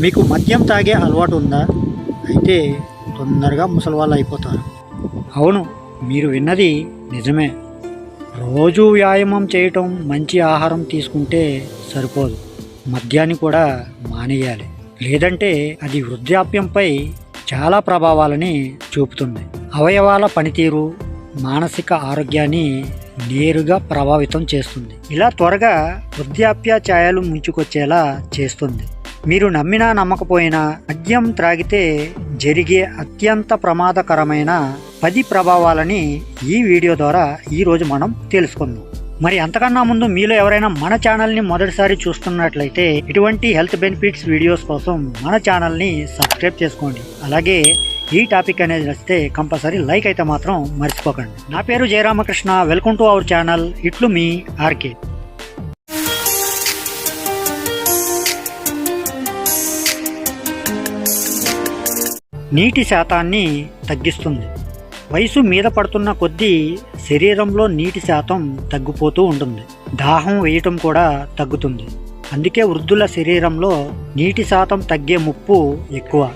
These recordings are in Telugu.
మీకు మద్యం తాగే అలవాటు ఉందా అయితే తొందరగా ముసలివాళ్ళు అయిపోతారు అవును మీరు విన్నది నిజమే. రోజు వ్యాయామం చేయటం మంచి ఆహారం తీసుకుంటే సరిపోదు. మద్యాన్ని కూడా మానేయాలి. లేదంటే అది వృద్ధాప్యంపై చాలా ప్రభావాలని చూపుతుంది. అవయవాల పనితీరు మానసిక ఆరోగ్యాన్ని నేరుగా ప్రభావితం చేస్తుంది. ఇలా త్వరగా వృద్ధాప్య ఛాయలు ముంచుకొచ్చేలా చేస్తుంది. మీరు నమ్మినా నమ్మకపోయినా మద్యం త్రాగితే జరిగే అత్యంత ప్రమాదకరమైన పది ప్రభావాలని ఈ వీడియో ద్వారా ఈరోజు మనం తెలుసుకుందాం. మరి అంతకన్నా ముందు మీలో ఎవరైనా మన ఛానల్ని మొదటిసారి చూస్తున్నట్లయితే ఇటువంటి హెల్త్ బెనిఫిట్స్ వీడియోస్ కోసం మన ఛానల్ని సబ్స్క్రైబ్ చేసుకోండి. అలాగే ఈ టాపిక్ అనేది వస్తే కంపల్సరీ లైక్ అయితే మాత్రం మర్చిపోకండి. నా పేరు Jayaramakrishna. Welcome to our channel. ఇట్లు మీ ఆర్కే. నీటి శాతాన్ని తగ్గిస్తుంది. వయసు మీద పడుతున్న కొద్దీ శరీరంలో నీటి శాతం తగ్గిపోతూ ఉంటుంది. దాహం వేయటం కూడా తగ్గుతుంది. అందుకే వృద్ధుల శరీరంలో నీటి శాతం తగ్గే ముప్పు ఎక్కువ.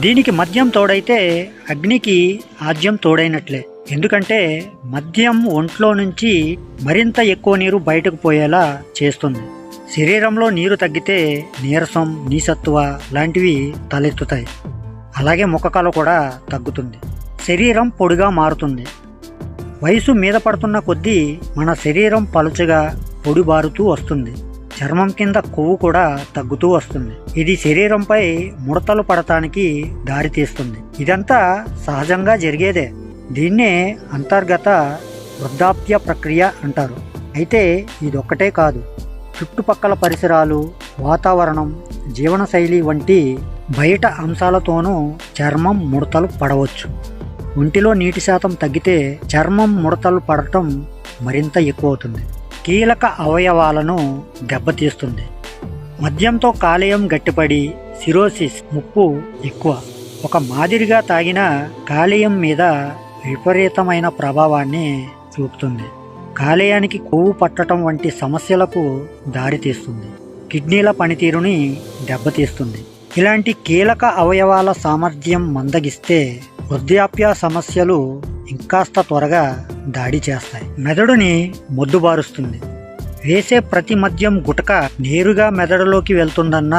దీనికి మద్యం తోడైతే అగ్నికి ఆద్యం తోడైనట్లే. ఎందుకంటే మద్యం ఒంట్లో నుంచి మరింత ఎక్కువ నీరు బయటకు పోయేలా చేస్తుంది. శరీరంలో నీరు తగ్గితే నీరసం నీసత్వ లాంటివి తలెత్తుతాయి. అలాగే ముఖకళ కూడా తగ్గుతుంది. శరీరం పొడిగా మారుతుంది. వయసు మీద పడుతున్న కొద్దీ మన శరీరం పలుచగా పొడిబారుతూ వస్తుంది. చర్మం కింద కొవ్వు కూడా తగ్గుతూ వస్తుంది. ఇది శరీరంపై ముడతలు పడటానికి దారితీస్తుంది ఇదంతా సహజంగా జరిగేదే. దీన్నే అంతర్గత వృద్ధాప్య ప్రక్రియ అంటారు. అయితే ఇదొక్కటే కాదు. చుట్టుపక్కల పరిసరాలు వాతావరణం జీవనశైలి వంటి బయట అంశాలతోనూ చర్మం ముడతలు పడవచ్చు. ఒంటిలో నీటి శాతం తగ్గితే చర్మం ముడతలు పడటం మరింత ఎక్కువవుతుంది. కీలక అవయవాలను దెబ్బతీస్తుంది. మద్యంతో కాలేయం గట్టిపడి సిరోసిస్ ముప్పు ఎక్కువ. ఒక మాదిరిగా తాగిన కాలేయం మీద విపరీతమైన ప్రభావాన్ని చూపుతుంది. కాలేయానికి కొవ్వు పట్టడం వంటి సమస్యలకు దారితీస్తుంది. కిడ్నీల పనితీరుని దెబ్బతీస్తుంది. ఇలాంటి కీలక అవయవాల సామర్థ్యం మందగిస్తే వృద్ధాప్య సమస్యలు ఇంకాస్త త్వరగా దాడి చేస్తాయి. మెదడుని మొద్దుబారుస్తుంది. వేసే ప్రతి మద్యం గుటక నేరుగా మెదడులోకి వెళ్తుందన్న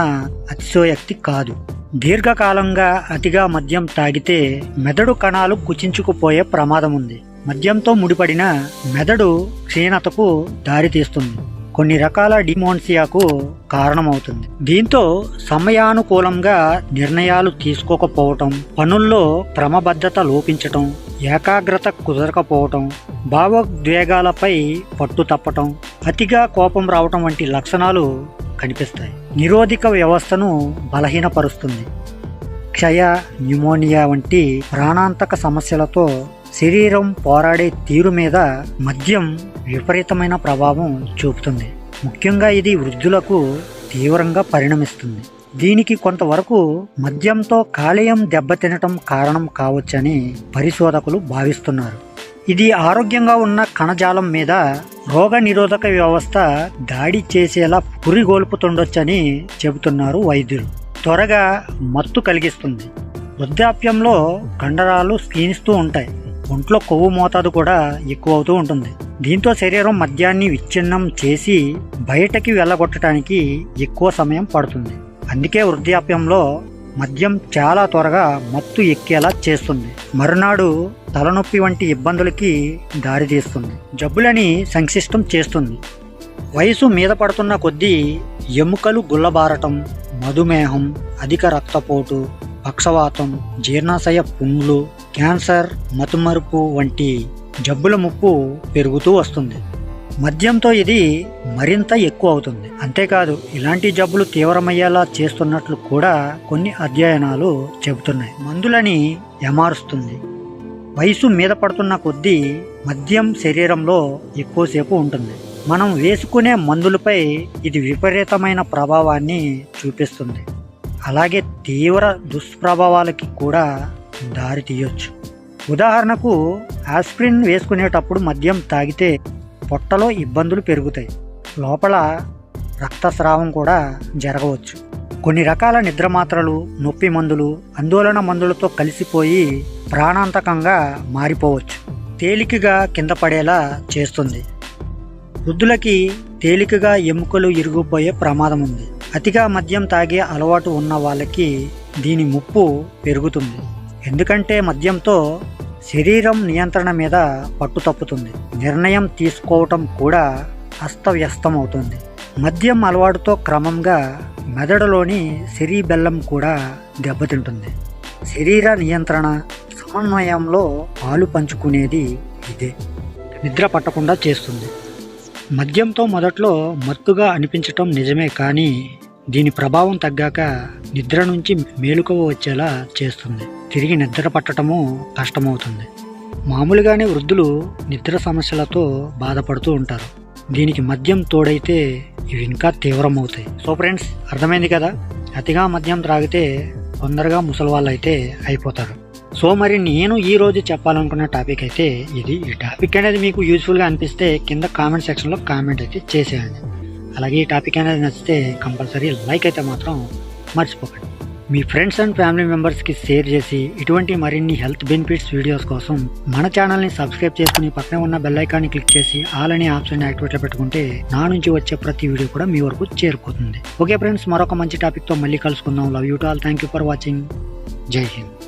అతిశయోక్తి కాదు. దీర్ఘకాలంగా అతిగా మద్యం తాగితే మెదడు కణాలు కుచించుకుపోయే ప్రమాదం ఉంది మద్యంతో ముడిపడిన మెదడు క్షీణతకు దారితీస్తుంది. కొన్ని రకాల డిమోన్సియాకు కారణమవుతుంది. దీంతో సమయానుకూలంగా నిర్ణయాలు తీసుకోకపోవటం పనుల్లో క్రమబద్ధత లోపించటం ఏకాగ్రత కుదరకపోవటం భావోద్వేగాలపై పట్టు తప్పటం అతిగా కోపం రావటం వంటి లక్షణాలు కనిపిస్తాయి. నిరోధిక వ్యవస్థను బలహీనపరుస్తుంది. క్షయ న్యూమోనియా వంటి ప్రాణాంతక సమస్యలతో శరీరం పోరాడే తీరు మీద మద్యం విపరీతమైన ప్రభావం చూపుతుంది. ముఖ్యంగా ఇది వృద్ధులకు తీవ్రంగా పరిణమిస్తుంది. దీనికి కొంతవరకు మద్యంతో కాలేయం దెబ్బతినటం కారణం కావచ్చని పరిశోధకులు భావిస్తున్నారు. ఇది ఆరోగ్యంగా ఉన్న కణజాలం మీద రోగ నిరోధక వ్యవస్థ దాడి చేసేలా పురిగోల్పుతుండొచ్చని చెబుతున్నారు వైద్యులు. త్వరగా మత్తు కలిగిస్తుంది. వృద్ధాప్యంలో కండరాలు క్షీణిస్తూ ఉంటాయి. ఒంట్లో కొవ్వు మోతాదు కూడా ఎక్కువ అవుతూ ఉంటుంది. దీంతో శరీరం మద్యాన్ని విచ్ఛిన్నం చేసి బయటకి వెళ్ళగొట్టడానికి ఎక్కువ సమయం పడుతుంది. అందుకే వృద్ధాప్యంలో మద్యం చాలా త్వరగా మత్తు ఎక్కేలా చేస్తుంది. మరునాడు తలనొప్పి వంటి ఇబ్బందులకి దారితీస్తుంది జబ్బులని సంక్షిష్టం చేస్తుంది. వయసు మీద పడుతున్న కొద్దీ ఎముకలు గుల్లబారటం మధుమేహం అధిక రక్తపోటు పక్షవాతం జీర్ణాశయ పుండ్లు క్యాన్సర్ మతుమరుపు వంటి జబ్బుల ముప్పు పెరుగుతూ వస్తుంది. మద్యంతో ఇది మరింత ఎక్కువ అవుతుంది. అంతేకాదు ఇలాంటి జబ్బులు తీవ్రమయ్యేలా చేస్తున్నట్లు కూడా కొన్ని అధ్యయనాలు చెబుతున్నాయి. మందులని ఎమారుస్తుంది వయసు మీద పడుతున్న కొద్దీ మద్యం శరీరంలో ఎక్కువసేపు ఉంటుంది. మనం వేసుకునే మందులపై ఇది విపరీతమైన ప్రభావాన్ని చూపిస్తుంది. అలాగే తీవ్ర దుష్ప్రభావాలకి కూడా దారి తీయొచ్చు. ఉదాహరణకు ఆస్ప్రిన్ వేసుకునేటప్పుడు మద్యం తాగితే పొట్టలో ఇబ్బందులు పెరుగుతాయి. లోపల రక్తస్రావం కూడా జరగవచ్చు. కొన్ని రకాల నిద్ర మాత్రలు నొప్పి మందులు ఆందోళన మందులతో కలిసిపోయి ప్రాణాంతకంగా మారిపోవచ్చు. తేలికగా కింద పడేలా చేస్తుంది. వృద్ధులకి తేలికగా ఎముకలు ఇరిగిపోయే ప్రమాదం ఉంది. అతిగా మద్యం తాగే అలవాటు ఉన్న వాళ్ళకి దీని ముప్పు పెరుగుతుంది. ఎందుకంటే మద్యంతో శరీరం నియంత్రణ మీద పట్టు తప్పుతుంది. నిర్ణయం తీసుకోవటం కూడా అస్తవ్యస్తం అవుతుంది మద్యం అలవాటుతో క్రమంగా మెదడులోని బెల్లం కూడా దెబ్బతింటుంది. శరీర నియంత్రణ సమన్వయంలో పాలు పంచుకునేది ఇదే. నిద్ర పట్టకుండా చేస్తుంది. మద్యంతో మొదట్లో మత్తుగా అనిపించటం నిజమే కానీ దీని ప్రభావం తగ్గాక నిద్ర నుంచి మేలుకవ వచ్చేలా చేస్తుంది. తిరిగి నిద్ర పట్టడము కష్టమవుతుంది. మామూలుగానే వృద్ధులు నిద్ర సమస్యలతో బాధపడుతూ ఉంటారు. దీనికి మద్యం తోడైతే ఇవి ఇంకా తీవ్రమవుతాయి. సో ఫ్రెండ్స్ అర్థమైంది కదా? అతిగా మద్యం త్రాగితే తొందరగా ముసలివాళ్ళు అయితే అయిపోతారు. సో మరి నేను ఈ రోజు చెప్పాలనుకున్న టాపిక్ అయితే ఇది. ఈ టాపిక్ అనేది మీకు యూస్ఫుల్గా అనిపిస్తే కింద కామెంట్ సెక్షన్లో కామెంట్ అయితే చేసేయండి. అలాగే ఈ టాపిక్ అనేది నచ్చితే కంపల్సరీ లైక్ అయితే మాత్రం మర్చిపోకండి. మీ ఫ్రెండ్స్ అండ్ ఫ్యామిలీ మెంబర్స్కి షేర్ చేసి ఇటువంటి మరిన్ని హెల్త్ బెనిఫిట్స్ వీడియోస్ కోసం మన ఛానల్ని సబ్స్క్రైబ్ చేసుకుని పక్కనే ఉన్న బెల్ ఐకాన్ని క్లిక్ చేసి ఆల్ అనే ఆప్షన్ యాక్టివేట్లో పెట్టుకుంటే నా నుంచి వచ్చే ప్రతి వీడియో కూడా మీ వరకు చేరుకుతుంది. ఓకే ఫ్రెండ్స్ మరొక మంచి టాపిక్తో మళ్ళీ కలుసుకుందాం. Love you to all thank you for watching జై హింద్.